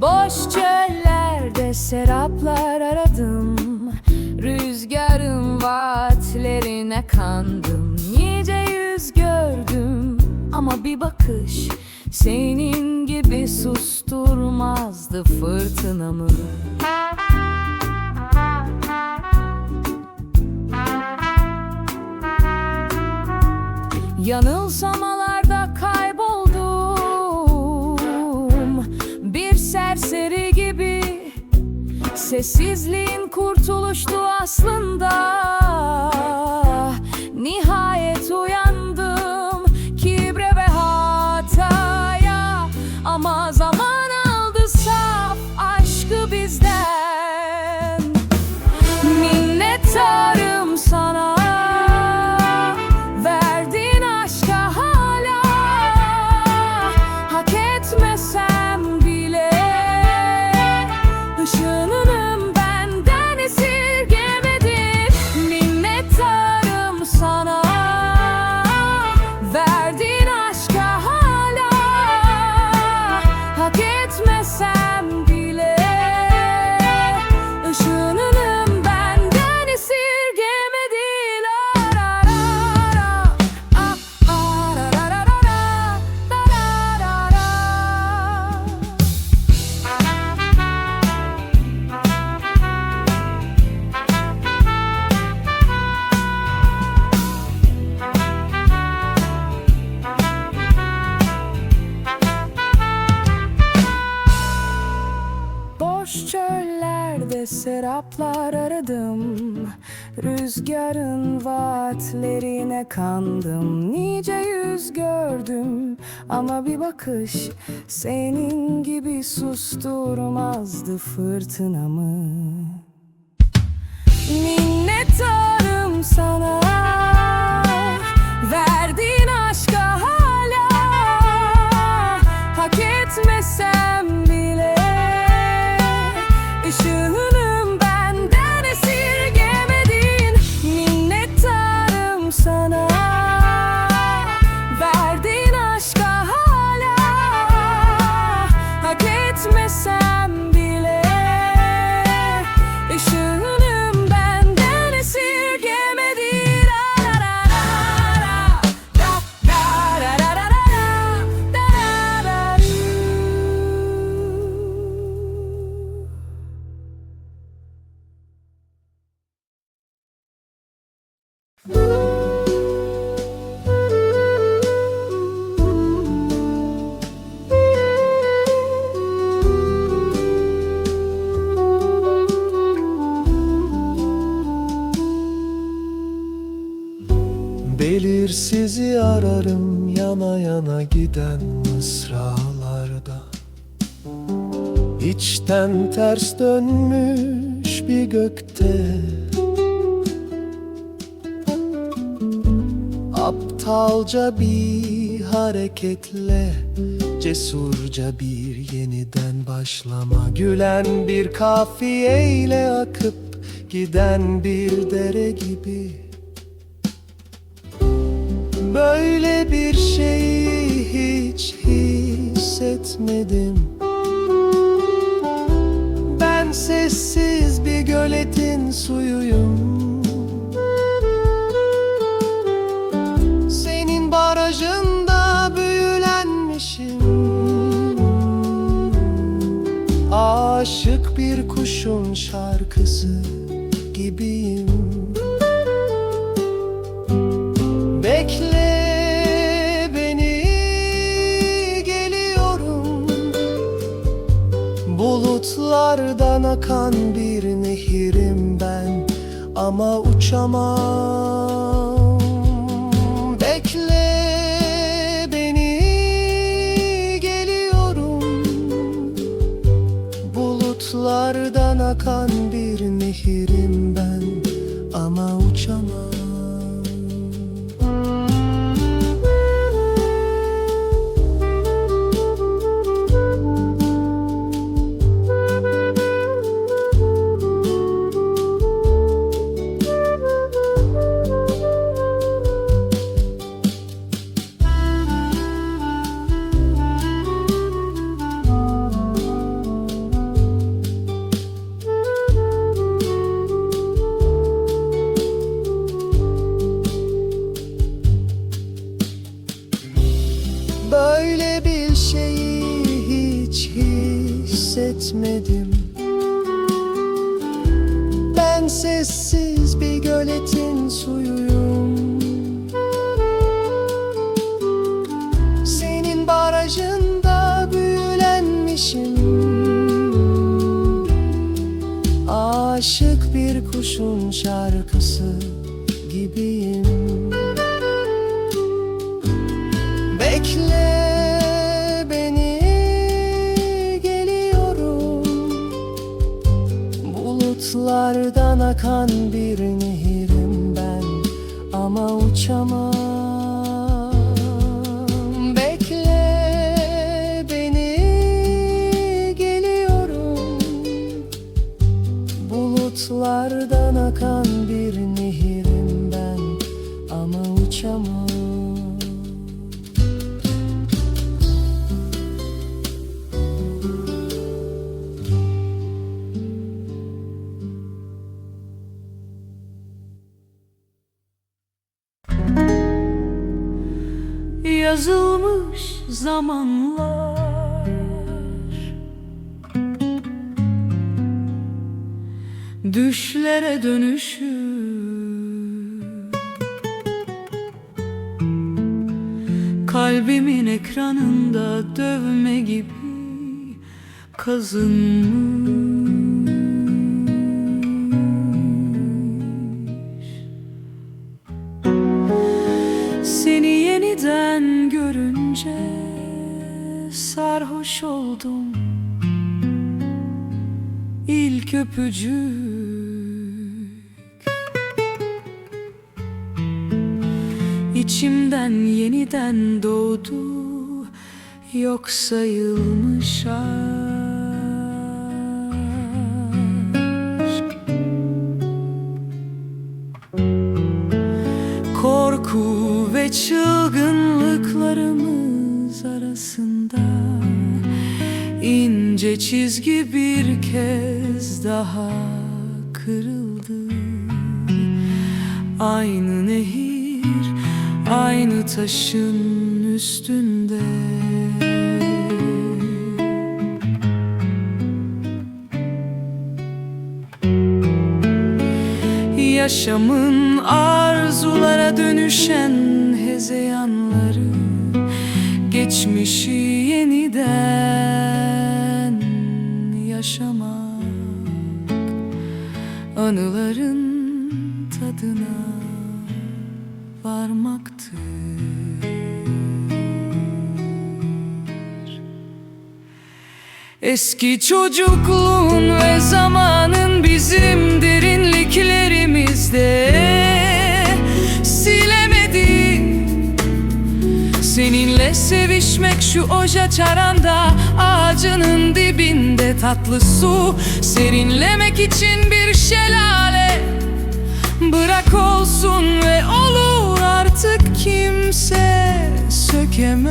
Boş çöllerde seraplar aradım. Rüzgarın vaatlerine kandım. Nice yüz gördüm ama bir bakış Senin gibi susturmazdı fırtınamı Yanılsamalarda kayboldum. Bir serseri gibi Sessizliğin kurtuluştu aslında aradım Rüzgarın vaatlerine kandım. Nice yüz gördüm ama bir bakış Senin gibi susturmazdı fırtınamı. Minnettarım sana. Verdiğin aşka hala Hak etmesem sana giden mısralarda. İçten ters dönmüş bir gökte. Aptalca bir hareketle Cesurca bir yeniden başlama. Gülen bir kafiyeyle akıp Giden bir dere gibi. Böyle bir şeyi hiç hissetmedim. Ben sessiz bir göletin suyuyum. Senin barajında büyülenmişim. Aşık bir kuşun şarkısı gibiyim Bulutlardan akan bir nehirim ben. Ama uçamam akan bir nehirim ben. Ama uçamam zamanlar. Düşlere dönüşür Kalbimin ekranında dövme gibi kazınmış oldum. İlk öpücük. İçimden yeniden doğdu Yok sayılmış aşk. Korku ve çılgınlıklarımız arasında ince çizgi bir kez daha kırıldı. Aynı nehir, aynı taşın üstünde. Yaşamın arzulara dönüşen hezeyanları Geçmişi yeniden yaşamak Anıların tadına varmaktır. Eski çocukluğun ve zamanın bizim derinliklerimizde Seninle sevişmek şu oja çaranda ağacının dibinde tatlı su. Serinlemek için bir şelale. Bırak olsun ve olur artık kimse sökemez.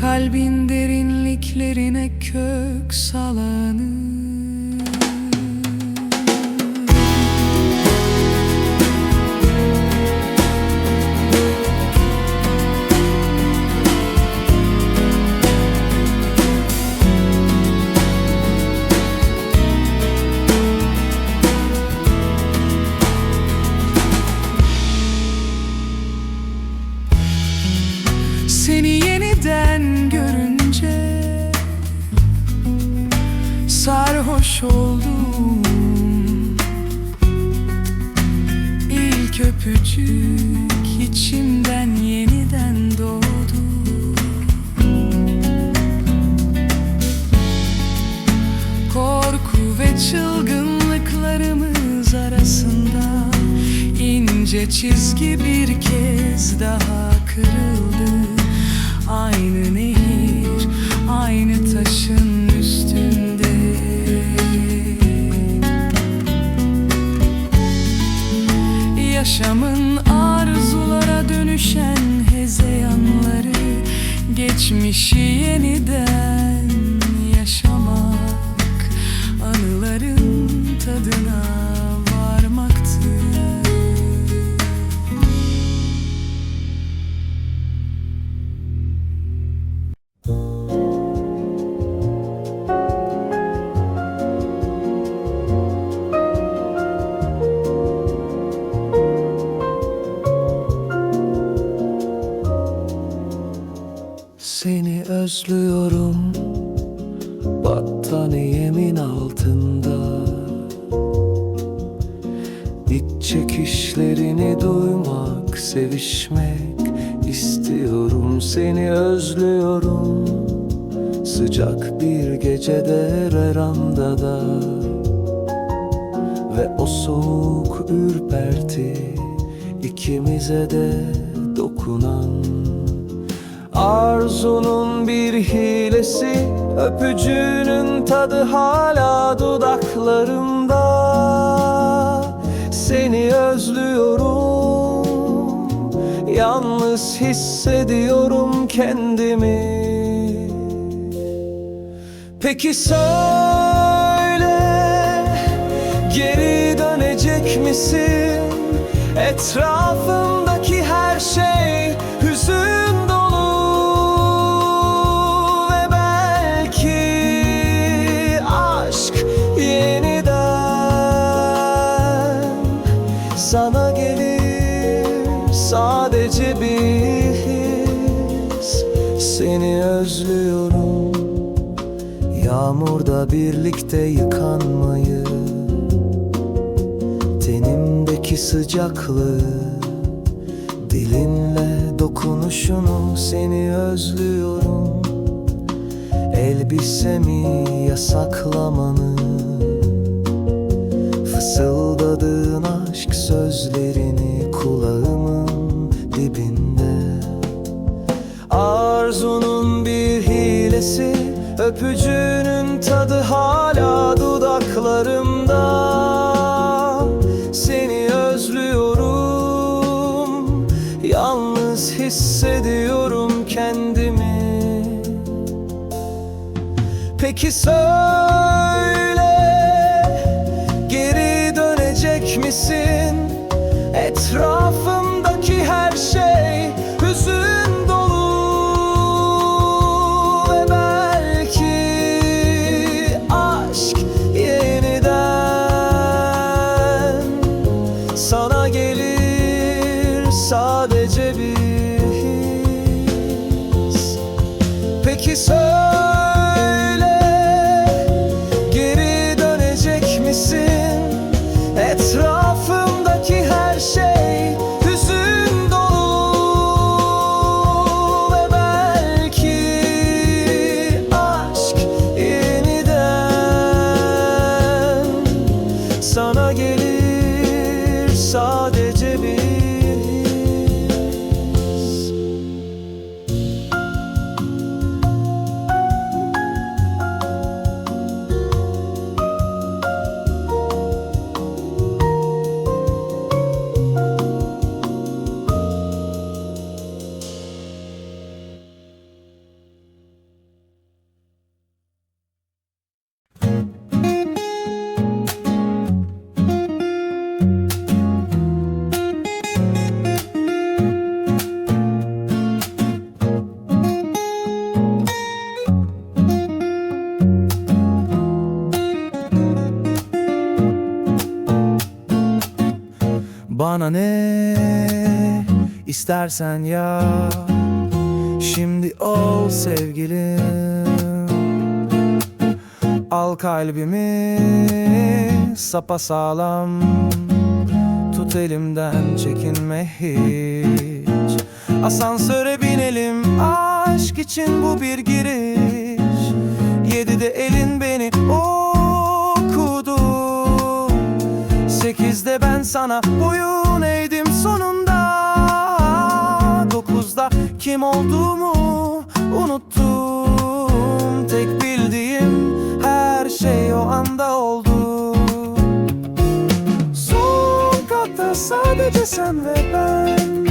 Kalbin derinliklerine kök salanır oldum. İlk öpücük içimden yeniden doğdu. Korku ve çılgınlıklarımız arasında ince çizgi bir kez daha Geçmişi yeniden bir gecede verandada Ve o soğuk ürperti ikimize de dokunan. Arzunun bir hilesi Öpücüğünün tadı hala dudaklarımda. Seni özlüyorum Yalnız hissediyorum kendimi Peki söyle Geri dönecek misin? Etrafımdaki her şey hüzün dolu Ve belki aşk yeniden Sana gelir sadece bir his Seni özlüyorum Yağmurda birlikte yıkanmayı Tenimdeki sıcaklığı Dilinle dokunuşunu seni özlüyorum. Elbisemi yasaklamanı Fısıldadığın aşk sözlerini kulağımın dibinde. Arzunun bir hilesi Öpücüğünün tadı hala dudaklarımda Seni özlüyorum Yalnız hissediyorum kendimi Peki söyle Geri dönecek misin? Etrafımdaki gelir sadece Bana ne? İstersen ya. Şimdi ol sevgilim. Al kalbimi sapasağlam. Tut elimden çekinme hiç. Asansöre binelim aşk için bu bir giriş. Yedide elin beni Sekizde ben sana boyun eğdim sonunda. Dokuzda kim olduğumu unuttum. Tek bildiğim her şey o anda oldu. Son katta sadece sen ve ben.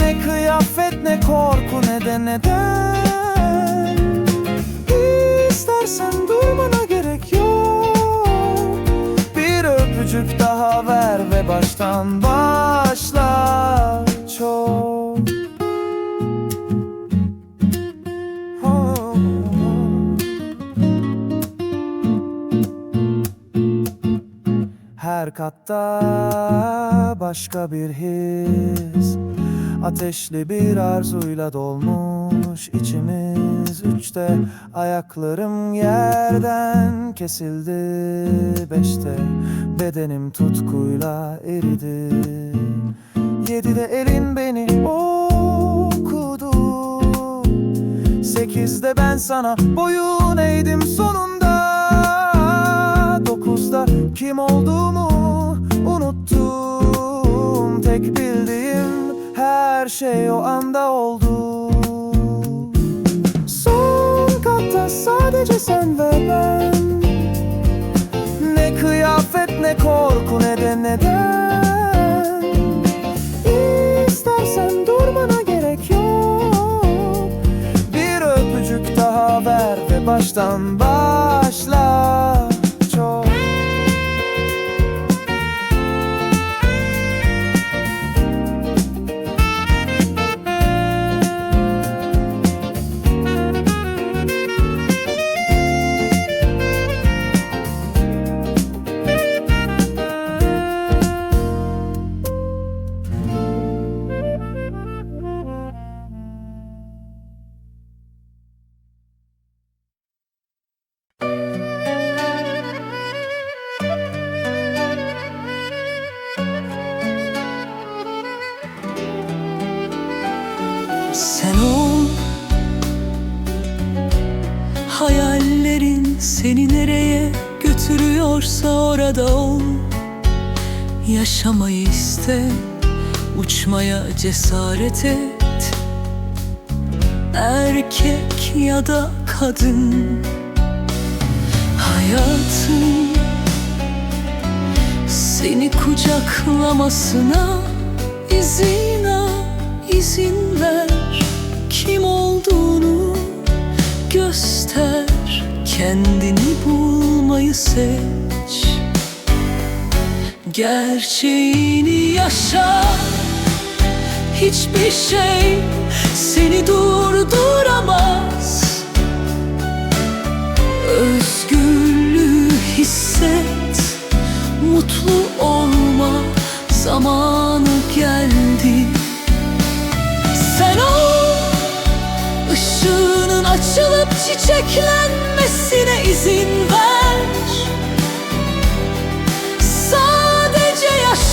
Ne kıyafet ne korku ne de neden? İstersen durmana öpücük daha ver ve baştan başla çok. Her katta başka bir his Ateşli bir arzuyla dolmuş olmuş içimiz. Üçte Ayaklarım yerden kesildi. Beşte Bedenim tutkuyla eridi. Yedide elin beni okudu. Sekizde ben sana boyun eğdim sonunda. Dokuzda kim olduğumu şey o anda oldu. Son katta sadece sen ve ben. Ne kıyafet ne korku ne de neden? İstersen durmana gerek yok. Bir öpücük daha ver ve baştan başla orada ol. Yaşamayı iste Uçmaya cesaret et. Erkek ya da kadın Hayatın Seni kucaklamasına izin al, izin ver. Kim olduğunu göster Kendini bulmayı seç Gerçeğini yaşa. Hiçbir şey seni durduramaz. Özgürlüğü hisset Mutlu olma zamanı geldi. Sen ol ışığının açılıp çiçeklenmesine izin ver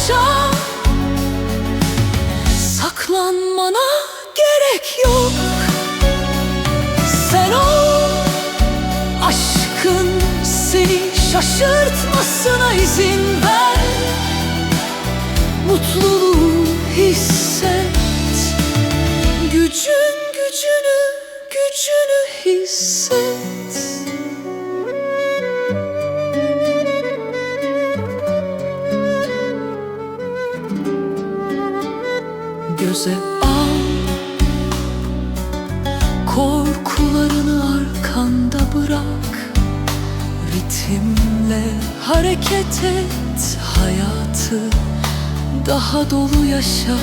yaşa. Saklanmana gerek yok. Sen ol Aşkın seni şaşırtmasına izin ver. Mutluluğu hisset Gücün gücünü, gücünü hisset Göze al. Korkularını arkanda bırak. Ritimle hareket et. Hayatı daha dolu yaşa.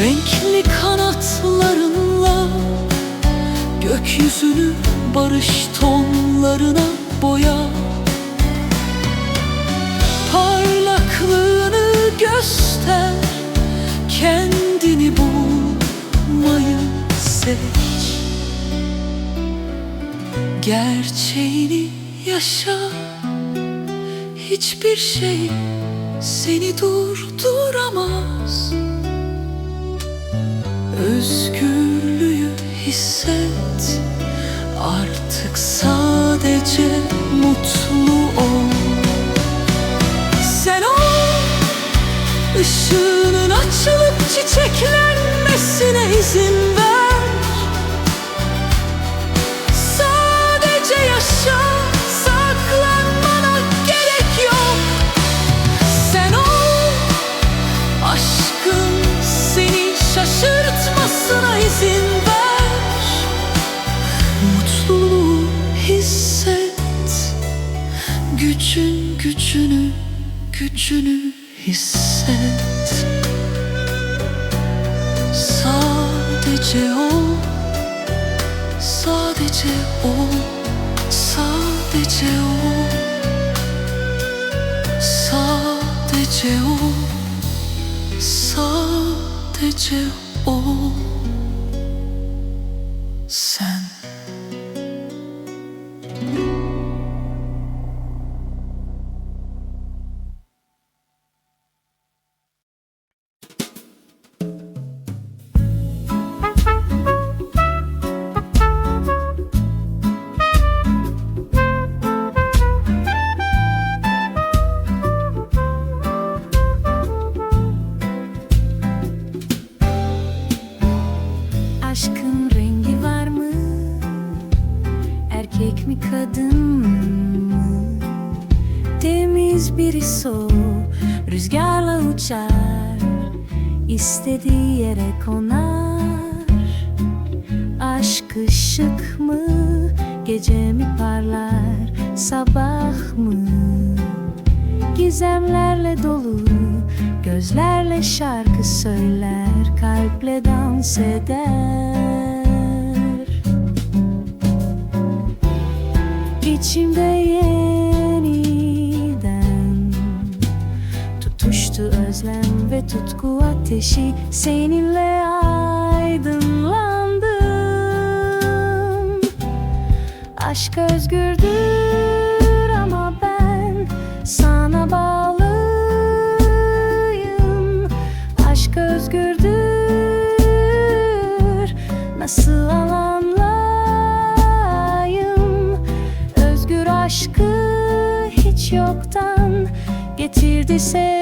Renkli kanatlarınla Gökyüzünü barış tonlarına boya. Parlaklığını göster seç Gerçeğini yaşa. Hiçbir şey seni durduramaz. Özgürlüğü hisset. Artık sadece mutlu ol. Sen ol. Işığının açılıp çiçeklenmesine izin ver gücünü hisset. Sadece ol Sadece ol Sadece ol Sadece ol Sadece ol istediği yere konar. Aşk ışık mı gece mi parlar sabah mı? Gizemlerle dolu gözlerle şarkı söyler kalple dans eder. İçimde yeniden ateşi Seninle aydınlandım. Aşk özgürdür ama ben sana bağlıyım. Aşk özgürdür nasıl anlamlayım Özgür aşkı hiç yoktan getirdi sebebini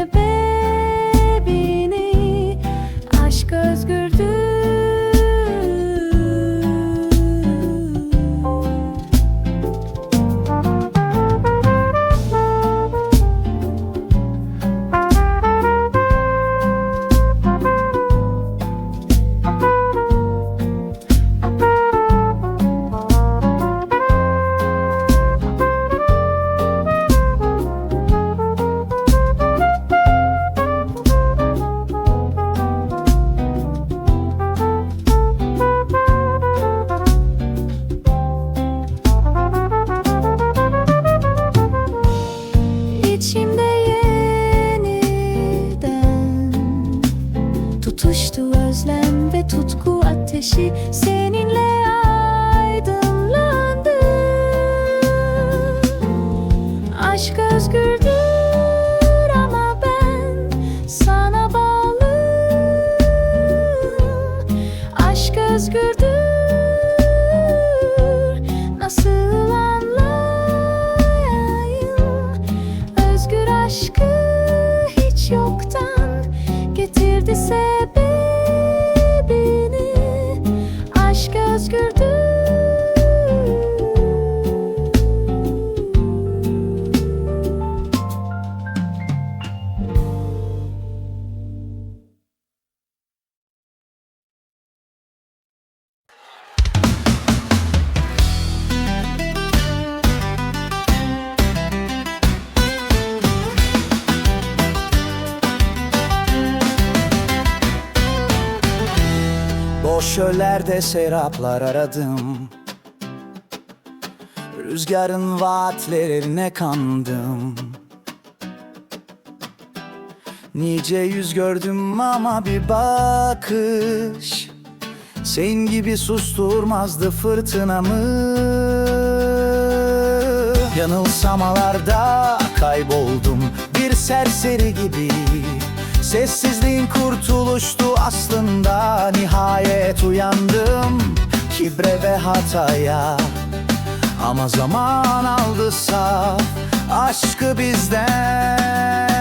aşkı Boş çöllerde seraplar aradım. Rüzgarın vaatlerine kandım. Nice yüz gördüm ama bir bakış. Senin gibi susturmazdı fırtınamı. Yanılsamalarda kayboldum bir serseri gibi Sessizliğin kurtuluştu aslında. Nihayet uyandım kibre ve hataya. Ama zaman aldı saf aşkı bizden